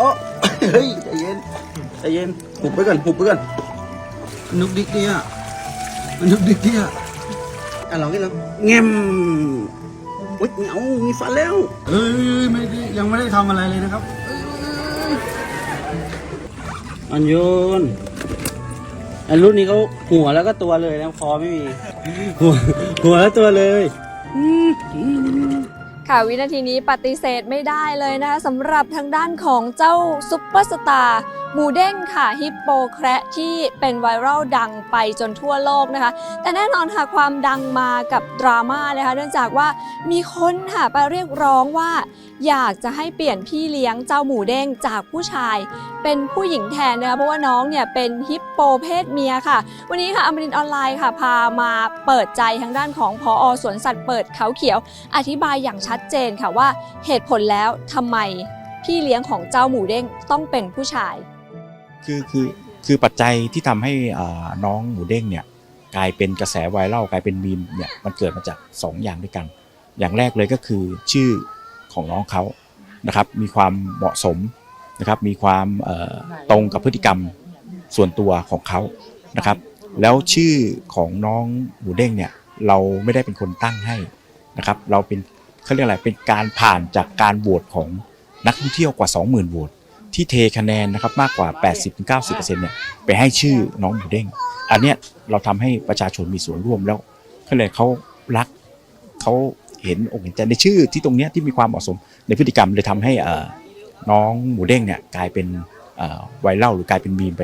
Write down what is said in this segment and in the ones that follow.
อ๋อเฮ้ยใจเย็นใจเย็นหุบไปก่อนหุบไปก่อนนุกดิกเนี่ยนุกดิกเนี่ยอะลองกินลองแง้มอุ้ยเหงามีฟันแล้วเอ้ยไม่ได้ยังไม่ได้ทำอะไรเลยนะครับเอ้ยอันโยนอันรุ่นนี้เขาหัวแล้วก็ตัวเลยแล้วคอไม่มีหัวหัวแล้วตัวเลยอืมอืม ค่ะวินาทีนี้ปฏิเสธไม่ได้เลยนะคะสำหรับทางด้านของเจ้าซุปเปอร์สตาร์ หมูเด้งค่ะฮิปโปแคระที่เป็นไวรัลดังไปจนทั่วโลกนะคะ แต่แน่นอนค่ะความดังมากับดราม่านะคะ เนื่องจากว่ามีคนค่ะไปเรียกร้องว่า อยากจะให้เปลี่ยนพี่เลี้ยงเจ้าหมูเด้งจากผู้ชาย เป็นผู้หญิงแทนนะคะเพราะว่าน้องเนี่ยเป็นฮิปโปเพศเมียค่ะ วันนี้ค่ะอมรินออนไลน์ค่ะพามาเปิดใจทางด้านของพอสวนสัตว์เปิดเขาเขียว อธิบายอย่างชัดเจนค่ะว่าเหตุผลแล้วทำไมพี่เลี้ยงของเจ้าหมูเด้งต้องเป็นผู้ชาย คือคือคือปัจจัยที่ทำให้น้องหมูเด้งเนี่ยกลายเป็นกระแสไวรัลกลายเป็นมีมเนี่ยมันเกิดมาจาก 2 อย่างด้วยกัน อย่างแรกเลยก็คือชื่อของน้องเขานะครับ มีความเหมาะสมนะครับ มีความตรงกับพฤติกรรมส่วนตัวของเขานะครับ แล้วชื่อของน้องหมูเด้งเนี่ยเราไม่ได้เป็นคนตั้งให้นะครับ เราเป็นเขาเรียกอะไรเป็นการผ่านจากการโหวตของนักท่องเที่ยวกว่า 20,000โหวต ที่เทคะแนนนะครับมากกว่า 80-90%เนี่ยไปให้ชื่อน้องหมูเด้ง อันเนี้ยเราทำให้ประชาชนมีส่วนร่วมแล้วก็เลยเขารักเขาเห็นอกเห็นใจในชื่อที่ตรงเนี้ยที่มีความเหมาะสมในพฤติกรรมเลยทำให้เอ่อน้องหมูเด้งเนี่ยกลายเป็นไวรัลหรือกลายเป็นมีมไป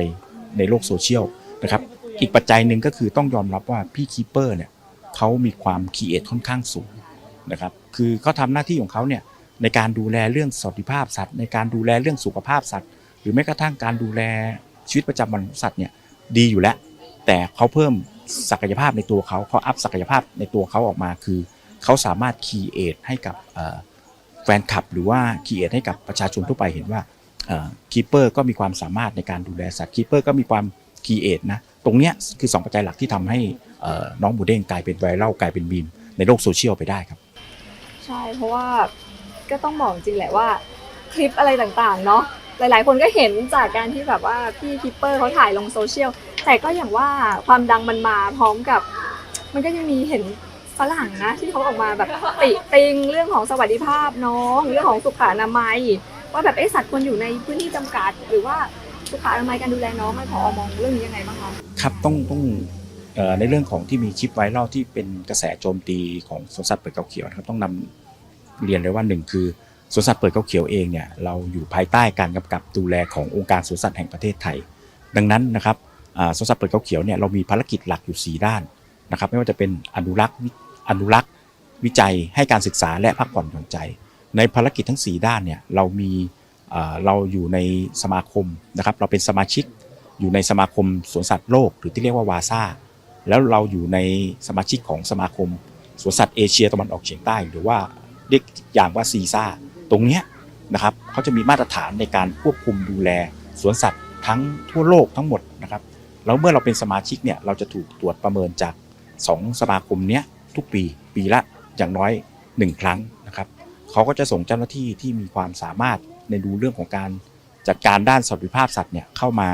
ในโลกโซเชียลนะครับอีกปัจจัยหนึ่งก็คือต้องยอมรับว่าพี่คีเปอร์เนี่ยเขามีความคีเอทค่อนข้างสูงนะครับคือเขาทำหน้าที่ของเขาเนี่ย ในการดูแลเรื่องสวัสดิภาพสัตว์ในการดูแลเรื่องสุขภาพสัตว์ หรือแม้กระทั่งการดูแลชีวิตประจำวันของสัตว์เนี่ยดีอยู่แล้ว แต่เขาเพิ่มศักยภาพในตัวเขาเขาอัพศักยภาพในตัวเขาออกมาคือเขาสามารถคีเอทให้กับแฟนคลับ หรือว่าคีเอทให้กับประชาชนทั่วไปเห็นว่าคีเปอร์ก็มีความสามารถในการดูแลสัตว์คีเปอร์ก็มีความคีเอทนะตรงเนี้ยคือสองปัจจัยหลักที่ทำให้น้องบูเด้งกลายเป็นไวรัลกลายเป็นบีมในโลกโซเชียลไปได้ครับ ใช่เพราะว่า ก็ต้องบอกจริงแหละว่าคลิปอะไรต่างๆ เนาะหลายๆ คนก็เห็นจากการที่แบบว่าพี่คิปเปอร์เขาถ่ายลงโซเชียลแต่ก็อย่างว่าความดังมันมาพร้อมกับ มันก็ยังมีเห็นฝรั่งนะที่เขาออกมาแบบติติงเรื่องของสวัสดิภาพน้อง เรื่องของสุขอนามัย ว่าแบบไอสัตว์ควรอยู่ในพื้นที่จำกัด หรือว่าสุขอนามัยการดูแลน้องให้พอมองเรื่องนี้ยังไงบ้างคะครับต้องต้องในเรื่องของที่มีคลิปไวรัลที่เป็นกระแสโจมตีของสวนสัตว์เปิดเขาเขียวนะครับต้องนำ เรียนเลยว่าหนึ่งคือสวนสัตว์เปิดเขาเขียวเองเนี่ยเราอยู่ภายใต้การกำกับดูแลขององค์การสวนสัตว์แห่งประเทศไทย ดังนั้นนะครับสวนสัตว์เปิดเขาเขียวเนี่ยเรามีภารกิจหลักอยู่ 4 ด้านนะครับไม่ว่าจะเป็นอนุรักษ์อนุรักษ์วิจัยให้การศึกษาและพักผ่อนหย่อนใจ ในภารกิจทั้ง 4 ด้านเนี่ยเรามีเราอยู่ในสมาคมนะครับเราเป็นสมาชิกอยู่ในสมาคมสวนสัตว์โลก หรือที่เรียกว่าวาซาแล้วเราอยู่ในสมาชิกของสมาคมสวนสัตว์เอเชียตะวันออกเฉียงใต้ หรือว่า เรียกอย่างว่าซีซ่าตรงเนี้ยนะครับเขาจะมีมาตรฐานในการควบคุมดูแลสวนสัตว์ทั้งทั่วโลกทั้งหมดนะครับแล้วเมื่อเราเป็นสมาชิกเนี่ยเราจะถูกตรวจประเมินจาก 2 สมาคมเนี้ยทุกปีปีละอย่างน้อย 1 ครั้งนะครับเขาก็จะส่งเจ้าหน้าที่ที่มีความสามารถในดูเรื่องของการจัดการด้านสวัสดิภาพสัตว์เนี่ยเข้ามา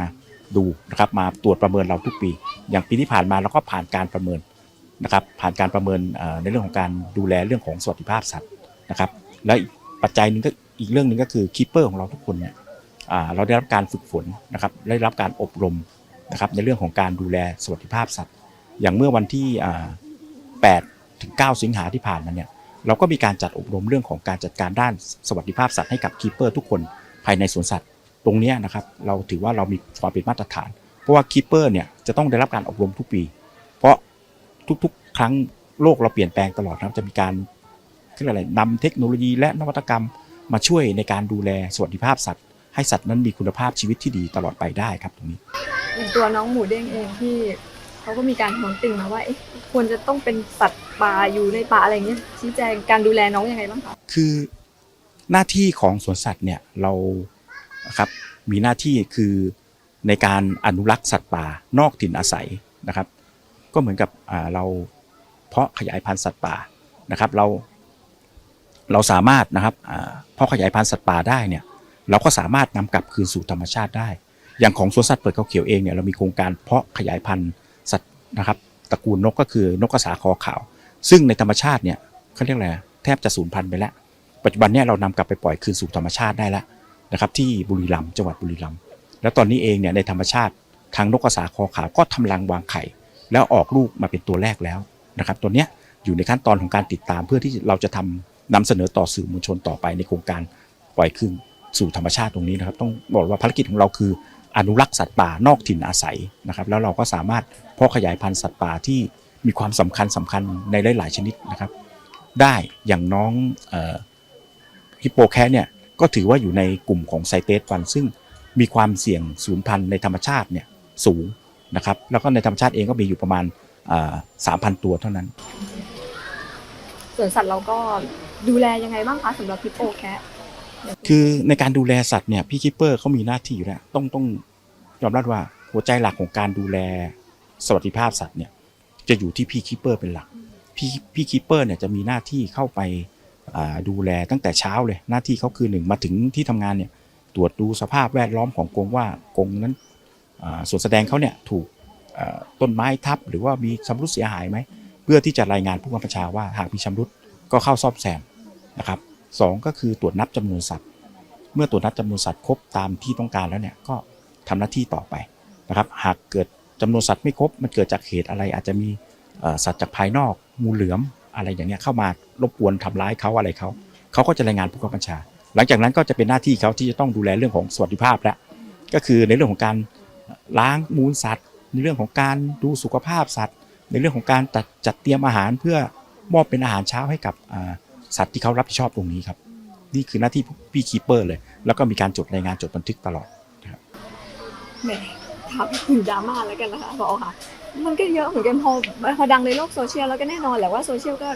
ดูนะครับมาตรวจประเมินเราทุกปี อย่างปีที่ผ่านมาเราก็ผ่านการประเมินนะครับผ่านการประเมินในเรื่องของการดูแลเรื่องของสวัสดิภาพสัตว์ นะครับ และปัจจัยหนึ่งก็อีกเรื่องหนึ่งก็คือคีเปอร์ของเราทุกคนเนี่ยเราได้รับการฝึกฝนนะครับได้รับการอบรมนะครับในเรื่องของการดูแลสวัสดิภาพสัตว์ อย่างเมื่อวันที่ 8 ถึง 9 สิงหาที่ผ่านมาเนี่ยเราก็มีการจัดอบรมเรื่องของการจัดการด้านสวัสดิภาพสัตว์ให้กับคีเปอร์ทุกคนภายในสวนสัตว์ ตรงนี้นะครับเราถือว่าเรามีความเป็นมาตรฐาน เพราะว่าคีเปอร์เนี่ยจะต้องได้รับการอบรมทุกปี เพราะทุกๆ ครั้งโลกเราเปลี่ยนแปลงตลอดนะครับจะมีการ เรียกอะไรนำเทคโนโลยีและนวัตกรรมมาช่วยในการดูแลสวัสดิภาพสัตว์ ให้สัตว์นั้นมีคุณภาพชีวิตที่ดีตลอดไปได้ครับตรงนี้อย่างตัวน้องหมูเด้งเองที่เขาก็มีการท้วงติงมาว่าเอ๊ะควรจะต้องเป็นสัตว์ป่าอยู่ในป่าอะไรอย่างเงี้ยชี้แจงการดูแลน้องยังไงบ้างคะคือหน้าที่ของสวนสัตว์เนี่ยเรานะครับมีหน้าที่คือในการอนุรักษ์สัตว์ป่านอกถิ่นอาศัยนะครับ ก็เหมือนกับอ่าเราเพาะขยายพันธุ์สัตว์ป่านะครับ เรา เราสามารถนะครับอ่าเพาะขยายพันธุ์สัตว์ป่าได้เนี่ยเราก็สามารถนำกลับคืนสู่ธรรมชาติได้ อย่างของสวนสัตว์เปิดเขาเขียวเองเนี่ยเรามีโครงการเพาะขยายพันธุ์สัตว์นะครับตระกูลนกก็คือนกกระสาคอขาว ซึ่งในธรรมชาติเนี่ยเขาเรียกอะไรแทบจะสูญพันธุ์ไปแล้ว ปัจจุบันเนี่ยเรานำกลับไปปล่อยคืนสู่ธรรมชาติได้แล้วนะครับที่บุรีรัมย์จังหวัดบุรีรัมย์แล้วตอนนี้เองเนี่ยในธรรมชาติทางนกกระสาคอขาวก็ทำรังวางไข่ แล้วออกลูกมาเป็นตัวแรกแล้วนะครับตัวเนี้ยอยู่ในขั้นตอนของการติดตามเพื่อที่เราจะทำ นำเสนอต่อสื่อมวลชนต่อไปในโครงการปล่อยคืนสู่ธรรมชาติตรงนี้นะครับ ต้องบอกว่าภารกิจของเราคืออนุรักษ์สัตว์ป่านอกถิ่นอาศัยนะครับ แล้วเราก็สามารถเพาะขยายพันธุ์สัตว์ป่าที่มีความสำคัญสำคัญในหลาย ๆ ชนิดนะครับ ได้อย่างน้องฮิปโปแคะเนี่ยก็ถือว่าอยู่ในกลุ่มของไซเตสวันซึ่งมีความเสี่ยงสูญพันธุ์ในธรรมชาติเนี่ยสูงนะครับ แล้วก็ในธรรมชาติเองก็มีอยู่ประมาณสามพันตัวเท่านั้นส่วนสัตว์เราก็ ดูแลยังไงบ้างคะสำหรับฮิปโปแคะคือในการดูแลสัตว์เนี่ยพี่คิปเปอร์เขามีหน้าที่อยู่แล้วต้องต้องยอมรับว่าหัวใจหลักของการดูแลสวัสดิภาพสัตว์เนี่ยจะอยู่ที่พี่คิปเปอร์เป็นหลัก พี่พี่คิปเปอร์เนี่ยจะมีหน้าที่เข้าไปดูแลตั้งแต่เช้าเลยหน้าที่เขาคือหนึ่งมาถึงที่ทำงานเนี่ยตรวจดูสภาพแวดล้อมของกรงว่ากรงนั้นส่วนแสดงเขาเนี่ยถูกต้นไม้ทับหรือว่ามีชำรุดเสียหายไหมเพื่อที่จะรายงานผู้กำกับบัญชาว่าหากมีชำรุด ก็เข้าซ่อมแซมนะครับสองก็คือตรวจนับจำนวนสัตว์ เมื่อตรวจนับจำนวนสัตว์ครบตามที่ต้องการแล้วเนี่ยก็ทำหน้าที่ต่อไปนะครับหากเกิดจำนวนสัตว์ไม่ครบมันเกิดจากเหตุอะไรอาจจะมีสัตว์จากภายนอกงูเหลือมอะไรอย่างเงี้ยเข้ามารบกวนทำร้ายเขาอะไรเขาเขาก็จะรายงานผู้กำกับบัญชา หลังจากนั้นก็จะเป็นหน้าที่เขาที่จะต้องดูแลเรื่องของสวัสดิภาพแล้วก็คือในเรื่องของการล้างมูลสัตว์ ในเรื่องของการดูสุขภาพสัตว์ ในเรื่องของการจัดจัดเตรียมอาหารเพื่อ มอบเป็นอาหารเช้าให้กับอ่าสัตว์ที่เขารับผิดชอบตรงนี้ครับ นี่คือหน้าที่พี่คีเปอร์เลย แล้วก็มีการจดรายงานจดบันทึกตลอดแหมถามถึงดราม่าแล้วกันนะคะพอค่ะ มันก็เยอะเหมือนกันพอพอดังในโลกโซเชียลแล้วก็แน่นอนแหละว่าโซเชียลก็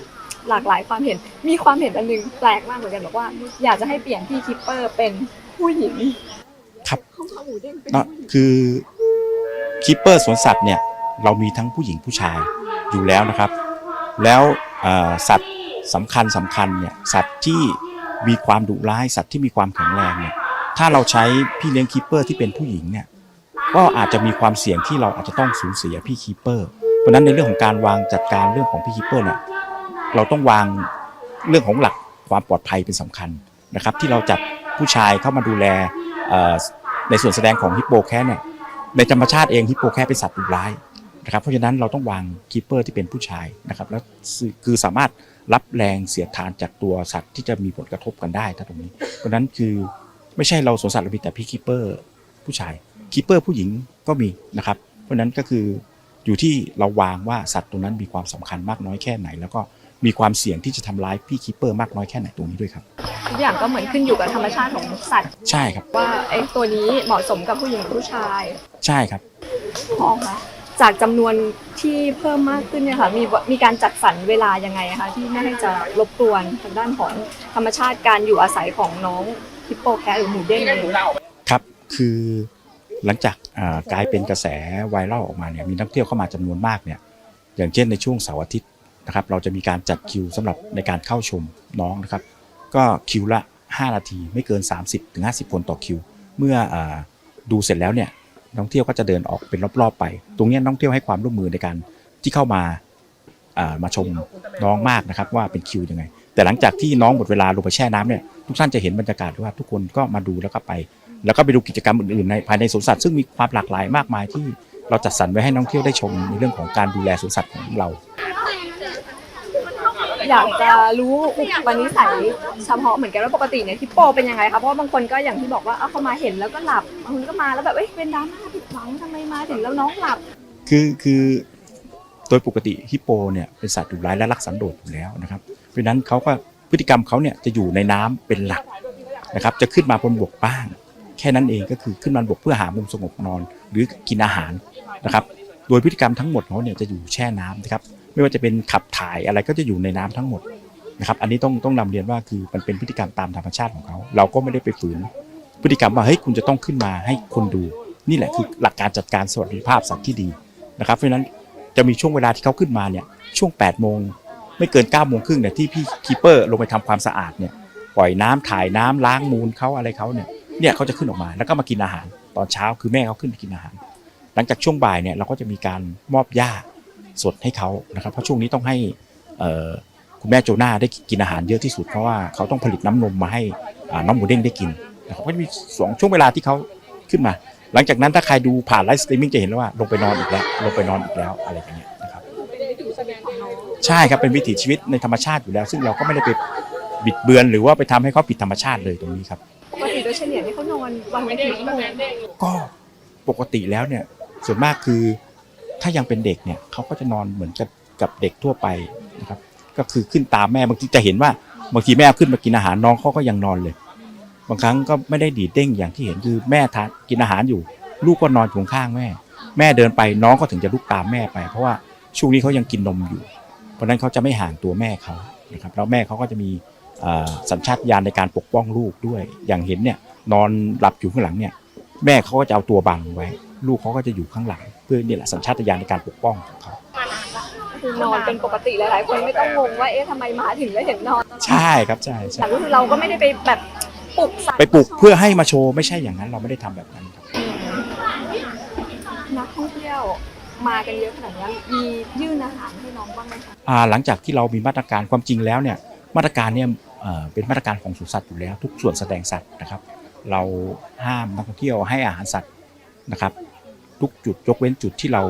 หลากหลายความเห็น มีความเห็นอันหนึงแปลกมากเหมือนกันบอกว่า อยากจะให้เปลี่ยนพี่คิปเปอร์เป็นผู้หญิง ครับเขาพาหมูเด้งเป็นเนาะผู้หญิงคือคีเปอร์สวนสัตว์เนี่ยเรามีทั้งผู้หญิงผู้ชายอยู่แล้วนะครับ แล้วเอ่อ สัตว์สำคัญสำคัญเนี่ยสัตว์ที่มีความดุร้ายสัตว์ที่มีความแข็งแรงเนี่ยถ้าเราใช้พี่เลี้ยงคีเปอร์ที่เป็นผู้หญิงเนี่ยก็อาจจะมีความเสี่ยงที่เราอาจจะต้องสูญเสียพี่คีเปอร์เพราะนั้นในเรื่องของการวางจัดการเรื่องของพี่คีเปอร์เนี่ยเราต้องวางเรื่องของหลักความปลอดภัยเป็นสำคัญนะครับ ที่เราจัดผู้ชายเข้ามาดูแลในส่วนแสดงของฮิปโปแคทเนี่ยในธรรมชาติเองฮิปโปแคทเป็นสัตว์ดุร้าย นะครับเพราะฉะนั้นเราต้องวางคีเปอร์ที่เป็นผู้ชายนะครับแล้วคือสามารถรับแรงเสียดทานจากตัวสัตว์ที่จะมีผลกระทบกันได้ถ้าตรงนี้ เพราะฉะนั้นคือไม่ใช่เราสวนสัตว์เรามีแต่พี่คีเปอร์ผู้ชายคีเปอร์ผู้หญิงก็มีนะครับ เพราะฉะนั้นก็คืออยู่ที่เราวางว่าสัตว์ตรงนั้นมีความสำคัญมากน้อยแค่ไหน แล้วก็มีความเสี่ยงที่จะทำร้ายพี่คีเปอร์มากน้อยแค่ไหนตรงนี้ด้วยครับทุกอย่างก็เหมือนขึ้นอยู่กับธรรมชาติของสัตว์ใช่ครับว่าไอ้ตัวนี้เหมาะสมกับผู้หญิงหรือผู้ชาย ใช่ครับพอคะ จากจำนวนที่เพิ่มมากขึ้นเนี่ยค่ะมีมีการจัดสรรเวลายังไงคะที่ไม่ให้จะรบกวนทางด้านของธรรมชาติการอยู่อาศัยของน้องฮิปโปแคทหรือหมูเด้งเองครับคือหลังจากกลายเป็นกระแสไวรัลออกมาเนี่ยมีนักเที่ยวเข้ามาจำนวนมากเนี่ยอย่างเช่นในช่วงเสาร์อาทิตย์นะครับเราจะมีการจัดคิวสำหรับในการเข้าชมน้องนะครับ ก็คิวละ 5 นาทีไม่เกิน 30ถึง50 คนต่อคิว เมื่ออดูเสร็จแล้วเนี่ย ท่องเที่ยวก็จะเดินออกเป็นรอบๆไป ตรงนี้นักท่องเที่ยวให้ความร่วมมือในการที่เข้ามาอ่ามาชมน้องมากนะครับ ว่าเป็นคิวยังไง แต่หลังจากที่น้องหมดเวลาลงไปแช่น้ำเนี่ยทุกท่านจะเห็นบรรยากาศว่าทุกคนก็มาดูแล้วก็ไป แล้วก็ไปดูกิจกรรมอื่นๆในภายในสวนสัตว์ซึ่งมีความหลากหลายมากมายที่เราจัดสรรไว้ให้นักท่องเที่ยวได้ชมในเรื่องของการดูแลสวนสัตว์ของเรา อยากจะรู้อุปนิสัยเฉพาะเหมือนกันว่าปกติเนี่ยฮิปโปเป็นยังไงคะเพราะว่าบางคนก็อย่างที่บอกว่าเอาเข้ามาเห็นแล้วก็หลับบางคนก็มาแล้วแบบเอ้ยเป็นดราม่าผิดหวังทำไมมาถึงแล้วน้องหลับ คือคือโดยปกติฮิปโปเนี่ยเป็นสัตว์ดุร้ายและรักสันโดษอยู่แล้วนะครับเพราะฉะนั้นเขาก็พฤติกรรมเขาเนี่ยจะอยู่ในน้ำเป็นหลักนะครับ จะขึ้นมาบนบกบ้าง แค่นั้นเองก็คือขึ้นมาบนบกเพื่อหามุมสงบนอน หรือกินอาหารนะครับ โดยพฤติกรรมทั้งหมดของเขาเนี่ยจะอยู่แช่น้ำนะครับ ไม่ว่าจะเป็นขับถ่ายอะไรก็จะอยู่ในน้ำทั้งหมดนะครับ อันนี้ต้องต้องนำเรียนว่าคือมันเป็นพฤติกรรมตามธรรมชาติของเขา เราก็ไม่ได้ไปฝืน พฤติกรรมว่าเฮ้ยคุณจะต้องขึ้นมาให้คนดู นี่แหละคือหลักการจัดการสวัสดิภาพสัตว์ที่ดีนะครับ เพราะฉะนั้นจะมีช่วงเวลาที่เขาขึ้นมาเนี่ยช่วง8ปดโมงไม่เกิน9ก้าโมงครึ่งเนี่ยที่พี่คีเปอร์ลงไปทำความสะอาดเนี่ยปล่อยน้ำถ่ายน้ำล้างมูลเขาอะไรเขาเนี่ยเนี่ยเขาจะขึ้นออกมาแล้วก็มากินอาหาร ตอนเช้าคือแม่เขาขึ้นไปกินอาหาร หลังจากช่วงบ่ายเนี่ยเราก็จะมีการมอบหญ้า สดให้เขานะครับเพราะช่วงนี้ต้องให้เอ่อคุณแม่โจนาได้กินอาหารเยอะที่สุดเพราะว่าเขาต้องผลิตน้ำนมมาให้อ่าน้องหมูเด้งได้กินนะครับก็จะมีสองช่วงเวลาที่เขาขึ้นมา หลังจากนั้นถ้าใครดูผ่านไลฟ์สตรีมมิ่งจะเห็นแล้วว่าลงไปนอนอีกแล้วลงไปนอนอีกแล้วอะไรอย่างเงี้ยนะครับใช่ครับเป็นวิถีชีวิตในธรรมชาติอยู่แล้ว ซึ่งเราก็ไม่ได้ไปบิดเบือนหรือว่าไปทำให้เขาผิดธรรมชาติเลยตรงนี้ครับปกติโดยเฉลี่ยนี่เขานอนวันละกี่ชั่วโมงก็ปกติแล้วเนี่ยส่วนมากคือ ถ้ายังเป็นเด็กเนี่ยเขาก็จะนอนเหมือนกับกับเด็กทั่วไปนะครับ ก็คือขึ้นตามแม่บางทีจะเห็นว่าบางทีแม่เอาขึ้นมากินอาหารน้องเขาก็ยังนอนเลย บางครั้งก็ไม่ได้ดีดเด้งอย่างที่เห็นคือแม่ทานกินอาหารอยู่ ลูกก็นอนอยู่ข้างแม่ แม่เดินไปน้องก็ถึงจะลุกตามแม่ไป เพราะว่าช่วงนี้เขายังกินนมอยู่ เพราะนั้นเขาจะไม่ห่างตัวแม่เขานะครับแล้วแม่เขาก็จะมีสัญชาตญาณในการปกป้องลูกด้วย อย่างเห็นเนี่ยนอนหลับอยู่ข้างหลังเนี่ยแม่เขาก็จะเอาตัวบังไว้ ลูกเขาก็จะอยู่ข้างหลัง เพื่อนี่แหละสัญชาตญาณในการปกป้องของเขาคือนอนเป็นปกติหลายๆคนไม่ต้องงงว่าเอ๊ะทำไมมาถึงแล้วเห็นนอนใช่ครับใช่ใช่แต่ก็คือเราก็ไม่ได้ไปแบบปลุกใส่ไปปลุกเพื่อให้มาโชว์ไม่ใช่อย่างนั้นเราไม่ได้ทำแบบนั้นครับนักท่องเที่ยวมากันเยอะขนาดนี้มียื่นอาหารให้น้องบ้างไหมคะอ่าหลังจากที่เรามีมาตรการความจริงแล้วเนี่ยมาตรการเนี่ยเอ่อเป็นมาตรการของสวนสัตว์อยู่แล้ว ทุกส่วนแสดงสัตว์นะครับ เราห้ามนักท่องเที่ยวให้อาหารสัตว์นะครับ ทุกจุดยกเว้นจุดที่เรา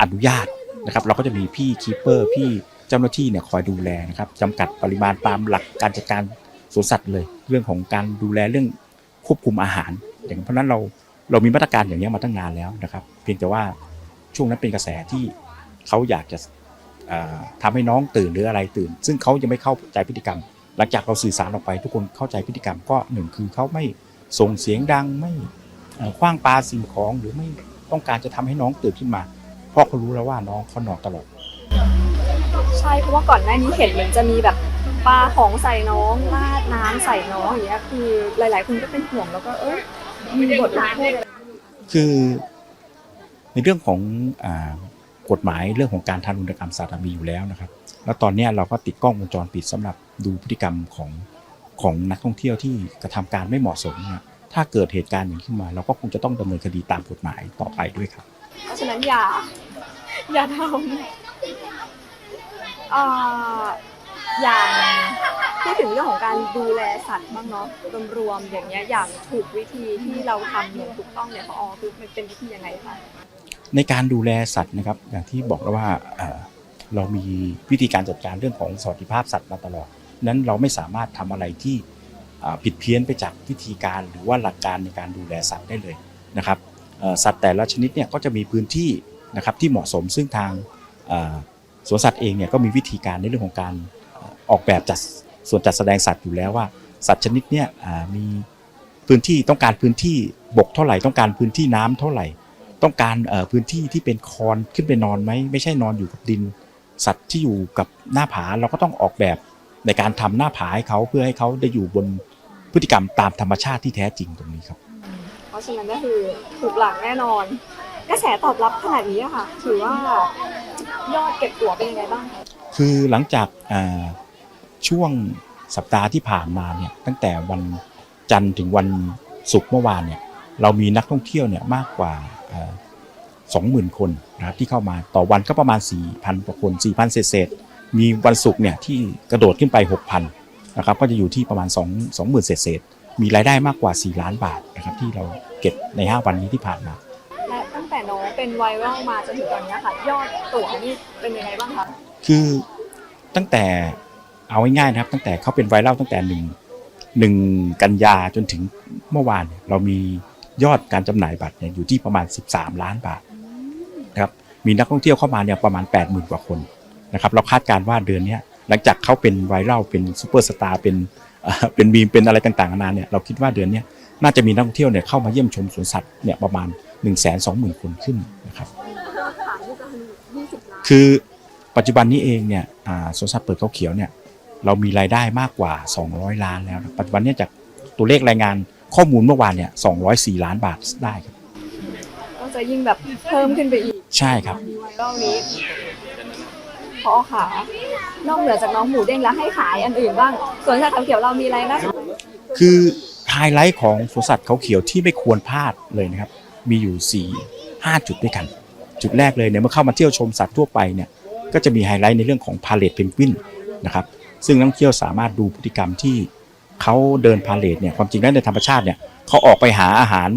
อนุญาตนะครับ เราก็จะมีพี่คีเปอร์พี่เจ้าหน้าที่เนี่ยคอยดูแลนะครับจำกัดปริมาณตามหลักการจัดการสวนสัตว์เลย เรื่องของการดูแลเรื่องควบคุมอาหาร อย่างเพราะนั้นเราเรามีมาตรการอย่างนี้มาตั้งนานแล้วนะครับ เพียงแต่ว่าช่วงนั้นเป็นกระแสที่เขาอยากจะอ่าทำให้น้องตื่นหรืออะไรตื่น ซึ่งเขายังไม่เข้าใจพฤติกรรม หลังจากเราสื่อสารออกไป ทุกคนเข้าใจพฤติกรรมก็หนึ่งคือเขาไม่ส่งเสียงดังไม่คว้างปลาสิ่งของหรือไม่ ต้องการจะทำให้น้องตื่นขึ้นมา เพราะเขารู้แล้วว่าน้องเขานอนตลอดใช่เพราะว่าก่อนหน้านี้เห็นเหมือนจะมีแบบปลาของใส่น้องราดน้ำใส่น้องอย่างเงี้ยคือหลาย ๆ คนก็เป็นห่วงแล้วก็เอ้ยมีบทลงโทษอะไรคือ ในเรื่องของอากฎหมายเรื่องของการทารุณกรรมสัตว์มีอยู่แล้วนะครับ แล้วตอนเนี้ยเราก็ติดกล้องวงจรปิดสำหรับดูพฤติกรรมของของนักท่องเที่ยวที่กระทำการไม่เหมาะสมเนี่ย ถ้าเกิดเหตุการณ์อย่างนี้ขึ้นมา เราก็คงจะต้องดำเนินคดีตามกฎหมายต่อไปด้วยครับ เพราะฉะนั้นอย่า อย่าทำอ่าอย่างพูดถึงเรื่องของการดูแลสัตว์บ้างเนาะรวมๆอย่างเงี้ยอย่างถูกวิธีที่เราทำอย่างถูกต้องเนี่ยพอคือมันเป็นวิธียังไงคะในการดูแลสัตว์นะครับ อย่างที่บอกแล้วว่าเอ่อเรามีวิธีการจัดการเรื่องของสวัสดิภาพสัตว์มาตลอดนั้นเราไม่สามารถทำอะไรที่อ่า ผิดเพี้ยนไปจากวิธีการหรือว่าหลักการในการดูแลสัตว์ได้เลยนะครับสัตว์แต่ละชนิดเนี่ยก็จะมีพื้นที่นะครับที่เหมาะสมซึ่งทางสวนสัตว์เองเนี่ยก็มีวิธีการในเรื่องของการออกแบบจัดส่วนจัดแสดงสัตว์อยู่แล้วว่า สัตว์ชนิดเนี่ยมีพื้นที่ต้องการพื้นที่บกเท่าไหร่ต้องการพื้นที่น้ำเท่าไหร่ ต้องการพื้นที่ที่เป็นคอนขึ้นไปนอนไหมไม่ใช่นอนอยู่กับดิน สัตว์ที่อยู่กับหน้าผาเราก็ต้องออกแบบในการทำหน้าผาให้เขาเพื่อให้เขาได้อยู่บน พฤติกรรมตามธรรมชาติที่แท้จริงตรงนี้ครับ เพราะฉะนั้นก็คือถูกหลักแน่นอน กระแสตอบรับขนาดนี้อะค่ะ ถือว่ายอดเก็บตั๋วเป็นยังไงบ้างคะคือหลังจากอ่าช่วงสัปดาห์ที่ผ่านมาเนี่ยตั้งแต่วันจันทร์ถึงวันศุกร์เมื่อวานเนี่ยเรามีนักท่องเที่ยวเนี่ยมากกว่าสองหมื่นคนนะครับที่เข้ามาต่อวันก็ประมาณ 4,000กว่าคน 4,000 เศษเศษๆมีวันศุกร์เนี่ยที่กระโดดขึ้นไป 6,000 นะครับก็จะอยู่ที่ประมาณ 2 20,000เศษเศษๆมีรายได้มากกว่า 4 ล้านบาทนะครับที่เราเก็บใน 5 วันนี้ที่ผ่านมา และตั้งแต่น้องเป็นไวรัลมาจนถึงตอนเนี้ยค่ะยอดตั๋วนี่เป็นยังไงบ้างคะคือตั้งแต่เอาง่ายๆนะครับ ตั้งแต่เขาเป็นไวรัลตั้งแต่หนึ่งหนึ่งกันยาจนถึงเมื่อวานเนี่ยเรามียอดการจำหน่ายบัตรเนี่ยอยู่ที่ประมาณ 13 ล้านบาทนะครับมีนักท่องเที่ยวเข้ามาเนี่ยประมาณ 80,000 กว่าคนนะครับเราคาดการณ์ว่าเดือนเนี้ย หลังจากเขาเป็นไวรัลเป็นซูเปอร์สตาร์เป็นเอ่อเป็นบีมเป็นอะไรต่างๆนานาเนี่ยเราคิดว่าเดือนเนี้ยน่าจะมีนักท่องเที่ยวเนี่ยเข้ามาเยี่ยมชมสวนสัตว์เนี่ยประมาณ 1 2 0 0 0 0 คนขึ้นนะครับขายนี่จะคือ20ล้านคือปัจจุบันนี้เองเนี่ยอ่าสวนสัตว์เปิดเขาเขียวเนี่ยเรามีรายได้มากกว่า 200 ล้านแล้วนะปัจจุบันเนี่ยจากตัวเลขรายงานข้อมูลเมื่อวานเนี่ย204 ล้านบาทได้ครับก็จะยิ่งแบบเพิ่มขึ้นไปอีก ใช่ครับมีไวรัลนี้พ อขานอกเหนือจากน้องหมูเด้งแล้วให้ขายอันอื่นบ้างสวนสัตว์เขาเขียวเรามีอะไรนะคือไฮไลท์ของสวนสัตว์เขาเขียวที่ไม่ควรพลาดเลยนะครับ มีอยู่ 4 5 จุดด้วยกัน จุดแรกเลยเนี่ยเมื่อเข้ามาเที่ยวชมสัตว์ทั่วไปเนี่ยก็จะมีไฮไลท์ในเรื่องของพาเลทเพนกวินนะครับซึ่งนักท่องเที่ยวสามารถดูพฤติกรรมที่เขาเดินพาเลทเนี่ยความจริงแล้วในธรรมชาติเนี่ยเขาออกไปหาอาหาร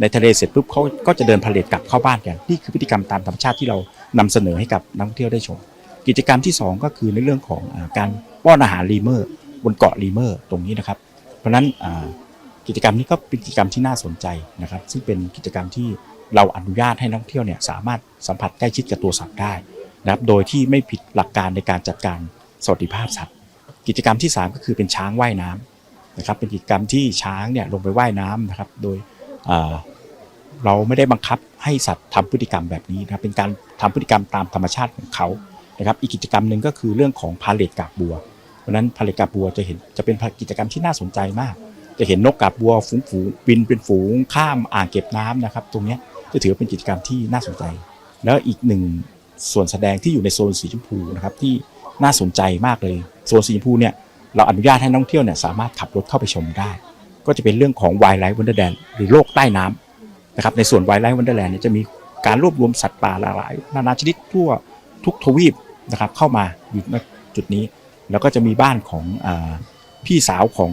ในทะเลเสร็จปุ๊บเขาก็จะเดินพาเลทกลับเข้าบ้านกันนี่คือพฤติกรรมตามธรรมชาติที่เรานำเสนอให้กับนักท่องเที่ยวได้ชม กิจกรรมที่ 2 ก็คือในเรื่องของอการป้อนอาหารลีเมอร์ บนเกาะลีเมอร์ตรงนี้นะครับ เพราะฉะนั้นกิจกรรมนี้ก็เป็นกิจกรรมที่น่าสนใจนะครับ ซึ่งเป็นกิจกรรมที่เราอนุญาตให้นักท่องเที่ยวเนี่ยสามารถสัมผัสใกล้ชิดกับตัวสัตว์ได้นะครับ โดยที่ไม่ผิดหลักการในการจัดการสวัสดิภาพสัตว์ กิจกรรมที่ 3 ก็คือเป็นช้างว่ายน้ำนะครับ เป็นกิจกรรมที่ช้างเนี่ยลงไปว่ายน้ำนะครับ โดยเราไม่ได้บังคับให้สัตว์ทำพฤติกรรมแบบนี้นะครับ เป็นการทำพฤติกรรมตามธรรมชาติของเขา นะครับอีกกิจกรรมหนึ่งก็คือเรื่องของพาเลตกาบบัวเพราะนั้นพาเลตกาบบัวจะเห็นจะเป็นกิจกรรมที่น่าสนใจมาก จะเห็นนกกาบบัวฝูงฝูงบินเป็นฝูงข้ามอ่างเก็บน้ำนะครับ ตรงนี้จะถือว่าเป็นกิจกรรมที่น่าสนใจ แล้วอีกหนึ่งส่วนแสดงที่อยู่ในโซนสีชมพูนะครับที่น่าสนใจมากเลยโซนสีชมพูเนี่ยเราอนุญาตให้นักท่องเที่ยวเนี่ยสามารถขับรถเข้าไปชมได้ ก็จะเป็นเรื่องของ Wildlife Wonderland หรือโลกใต้น้ำนะครับในส่วน Wildlife Wonderland เนี่ยจะมีการรวบรวมสัตว์ป่าหลากหลาย นานาชนิดทั่วทุกทวีป นะครับเข้ามาอยู่ณจุดนี้ แล้วก็จะมีบ้านของอพี่สาวของ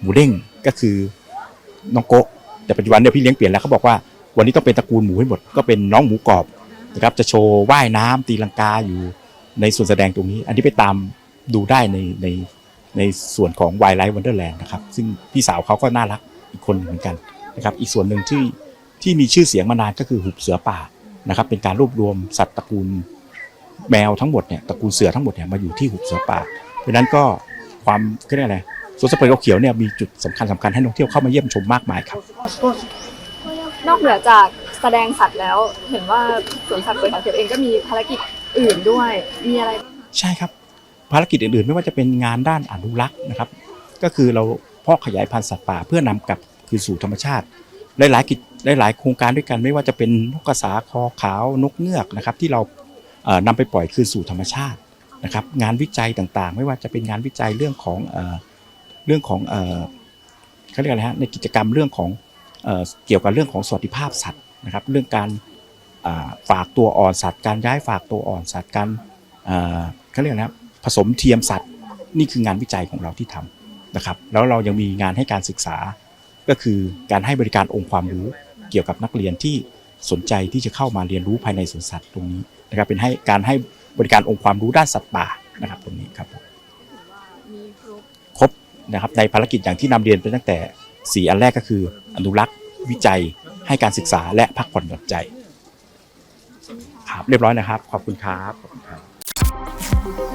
หมูเด้งก็คือน้องโกะแต่ปัจจุบันเนี่ยพี่เลี้ยงเปลี่ยนแล้วเขาบอกว่าวันนี้ต้องเป็นตระกูลหมูให้หมดก็เป็นน้องหมูกรอบนะครับจะโชว์ว่ายน้ำตีลังกาอยู่ในส่วนแสดงตรงนี้ อันนี้ไปตามดูได้ในในในส่วนของ Wildlife Wonderland นะครับซึ่งพี่สาวเขาก็น่ารักอีกคนเหมือนกันนะครับอีกส่วนหนึ่งที่ที่มีชื่อเสียงมานานก็คือหุบเสือป่านะครับเป็นการรวบรวมสัตว์ตระกูล แมวทั้งหมดเนี่ยตระกูลเสือทั้งหมดเนี่ยมาอยู่ที่หุบเสือป่าเพราะฉะนั้นก็ความเขาเรียกอะไรสวนสัตว์เปิดเขาเขียวเนี่ยมีจุดสำคัญสำคัญให้นักท่องเที่ยวเข้ามาเยี่ยมชมมากมายครับ นอกเหนือจากแสดงสัตว์แล้วเห็นว่าสวนสัตว์เปิดเขาเขียวเองก็มีภารกิจอื่นด้วยมีอะไร ใช่ครับ ภารกิจอื่นๆ ไม่ว่าจะเป็นงานด้านอนุรักษ์นะครับ ก็คือเราเพาะขยายพันธุ์สัตว์ป่าเพื่อนำกลับคืนสู่ธรรมชาติหลายๆกิจหลายๆโครงการด้วยกันไม่ว่าจะเป็นนกกระสาคอขาวนกเงือกนะครับที่เราเอ่อ นำไปปล่อยคืนสู่ธรรมชาตินะครับงานวิจัยต่างๆ ไม่ว่าจะเป็นงานวิจัยเรื่องของเรื่องของเขาเรียกอะไรฮะในกิจกรรมเรื่องของเกี่ยวกับเรื่องของสวัสดิภาพสัตว์นะครับเรื่องการฝากตัวอ่อนสัตว์ การย้ายฝากตัวอ่อนสัตว์การเขาเรียกอะไรนะผสมเทียมสัตว์นี่คืองานวิจัยของเราที่ทำนะครับแล้วเรายังมีงานให้การศึกษาก็คือการให้บริการองค์ความรู้เกี่ยวกับนักเรียนที่สนใจที่จะเข้ามาเรียนรู้ภายในสวนสัตว์ตรงนี้ นะครับเป็นให้การให้บริการองค์ความรู้ด้านสัตว์ป่านะครับตรงนี้ครับมีครบครบนะครับในภารกิจอย่างที่นำเรียนไปตั้งแต่สี่อันแรกก็คือ อนุรักษ์วิจัย ให้การศึกษาและพักผ่อนหย่อนใจครับเรียบร้อยนะครับ ขอบคุณครับขอบคุณครับ